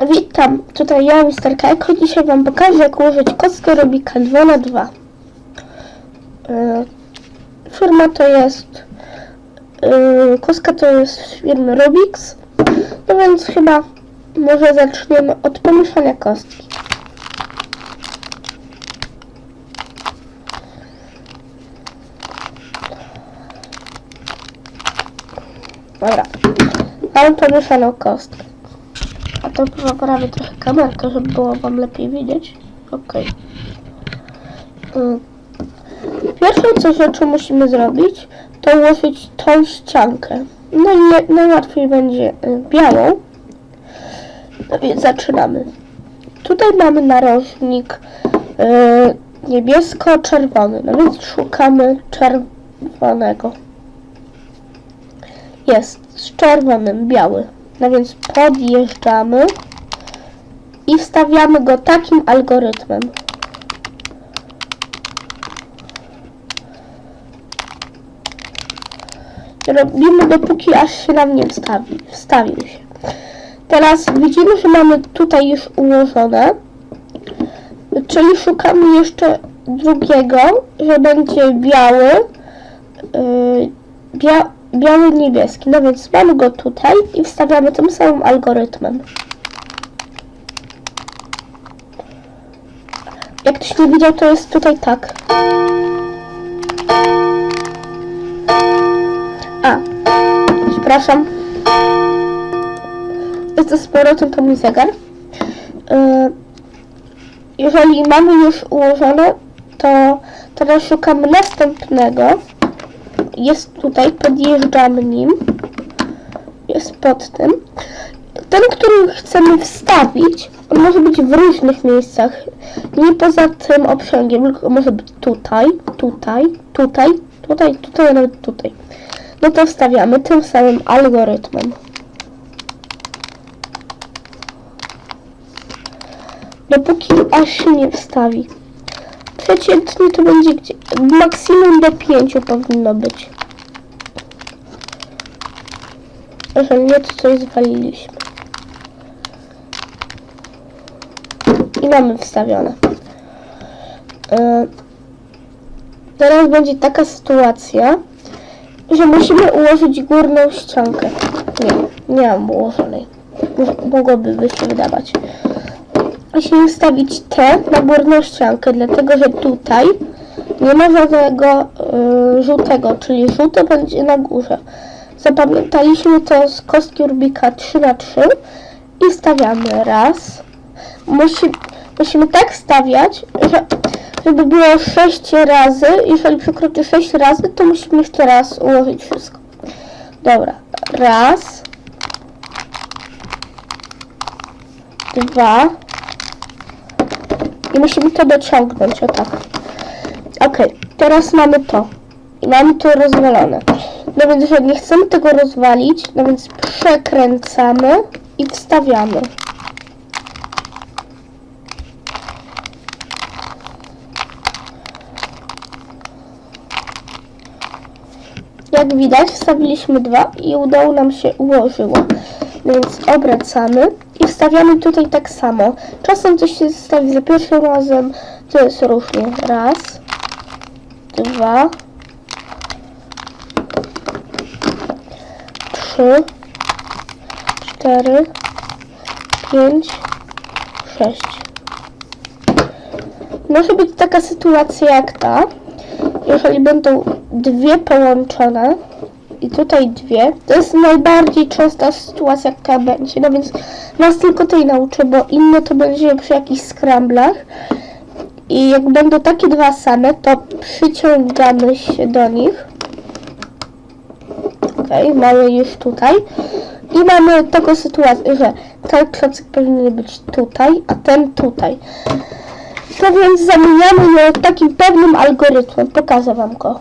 Witam, tutaj ja, Mr. Kajko. Dzisiaj Wam pokażę, jak ułożyć kostkę Rubika 2 na 2 Yy, Firma to jest... Yy, kostka to jest firmy Rubix. No więc chyba może zaczniemy od pomieszania kostki. Dobra, mam pomieszaną kostkę. To poprawię trochę kamerkę, żeby było wam lepiej widzieć. Okej. Mm. Pierwszą co rzeczą musimy zrobić, to ułożyć tą ściankę. No i najłatwiej będzie y, białą. No więc zaczynamy. Tutaj mamy narożnik y, niebiesko-czerwony. No więc szukamy czerwonego. Jest z czerwonym biały. No więc podjeżdżamy i wstawiamy go takim algorytmem. Robimy dopóki aż się nam nie wstawi, wstawił się. Teraz widzimy, że mamy tutaj już ułożone, czyli szukamy jeszcze drugiego, że będzie biały, yy, bia, biały niebieski. No więc mamy go tutaj i wstawiamy tym samym algorytmem. Jak ktoś nie widział, to jest tutaj tak. A, przepraszam. Jest to z powrotem to mój zegar. Yy, jeżeli mamy już ułożone, to teraz szukamy następnego. Jest tutaj, podjeżdżamy nim. Jest pod tym. Ten, który chcemy wstawić, on może być w różnych miejscach. Nie poza tym obsięgiem, tylko może być tutaj, tutaj, tutaj, tutaj, tutaj, nawet tutaj. No to wstawiamy tym samym algorytmem. Dopóki aż się nie wstawi. Przeciętnie to będzie gdzie, maksimum do 5 powinno być. Jeżeli nie, to coś zwaliliśmy. I mamy wstawione. Yy, teraz będzie taka sytuacja, że musimy ułożyć górną ściankę. Nie, nie mam ułożonej. Mo- Mogłoby by się wydawać. Musimy wstawić T na górną ściankę, dlatego że tutaj nie ma żadnego y, żółtego, czyli żółte będzie na górze. Zapamiętaliśmy to z kostki Rubika 3 na 3 i stawiamy raz. Musi, musimy tak stawiać, że, żeby było 6 razy. Jeżeli przekroczy 6 razy, to musimy jeszcze raz ułożyć wszystko. Dobra, raz, dwa i musimy to dociągnąć, o tak. Ok, teraz mamy to. I mamy to rozwalone. No więc jeżeli nie chcemy tego rozwalić, no więc przekręcamy i wstawiamy. Jak widać, wstawiliśmy dwa i udało nam się ułożyło. Więc obracamy i wstawiamy tutaj tak samo. Czasem coś się stawi za pierwszym razem, to jest różnie. Raz, dwa, trzy, cztery, pięć, sześć. Może być taka sytuacja jak ta, jeżeli będą dwie połączone i tutaj dwie, to jest najbardziej częsta sytuacja, jaka będzie, no więc was tylko tej nauczę, bo inne to będzie przy jakichś skramblach i jak będą takie dwa same, to przyciągamy się do nich. Okej, mamy już tutaj. I mamy taką sytuację, że ten klocek powinien być tutaj, a ten tutaj. To więc zamieniamy je takim pewnym algorytmem. Pokażę wam go.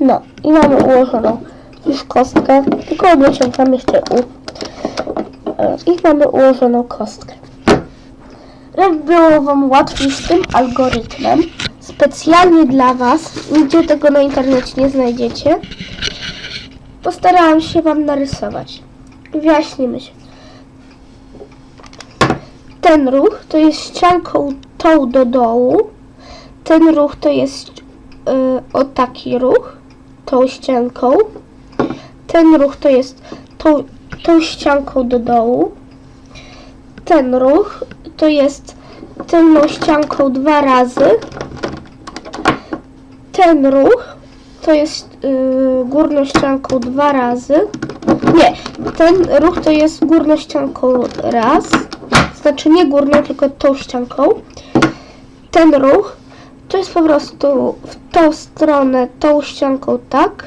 No i mamy ułożoną już kostkę, tylko dociągamy jeszcze u. E, I mamy ułożoną kostkę. Żeby było Wam łatwiej z tym algorytmem, specjalnie dla Was, nigdzie tego na internecie nie znajdziecie, postarałam się Wam narysować. Wyjaśnimy się. Ten ruch to jest ścianką tą do dołu, ten ruch to jest yy, o taki ruch, tą ścianką. Ten ruch to jest tą, tą ścianką do dołu. Ten ruch to jest tylną ścianką dwa razy. Ten ruch to jest yy, górną ścianką dwa razy. Nie, ten ruch to jest górną ścianką raz. Znaczy nie górną, tylko tą ścianką. Ten ruch to jest po prostu w tą stronę, tą ścianką tak.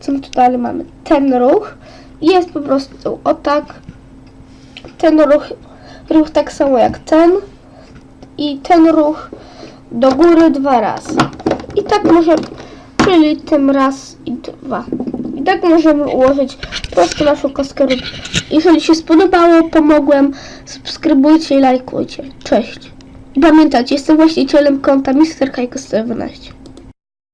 Co tu dalej mamy? Ten ruch jest po prostu o tak. Ten ruch, ruch tak samo jak ten. I ten ruch do góry dwa razy. I tak może, czyli tym raz i dwa. I tak możemy ułożyć po prostu naszą kostkę. Jeżeli się spodobało, pomogłem, subskrybujcie i lajkujcie. Cześć. Pamiętajcie, jestem właścicielem konta Mr. Kajko 112.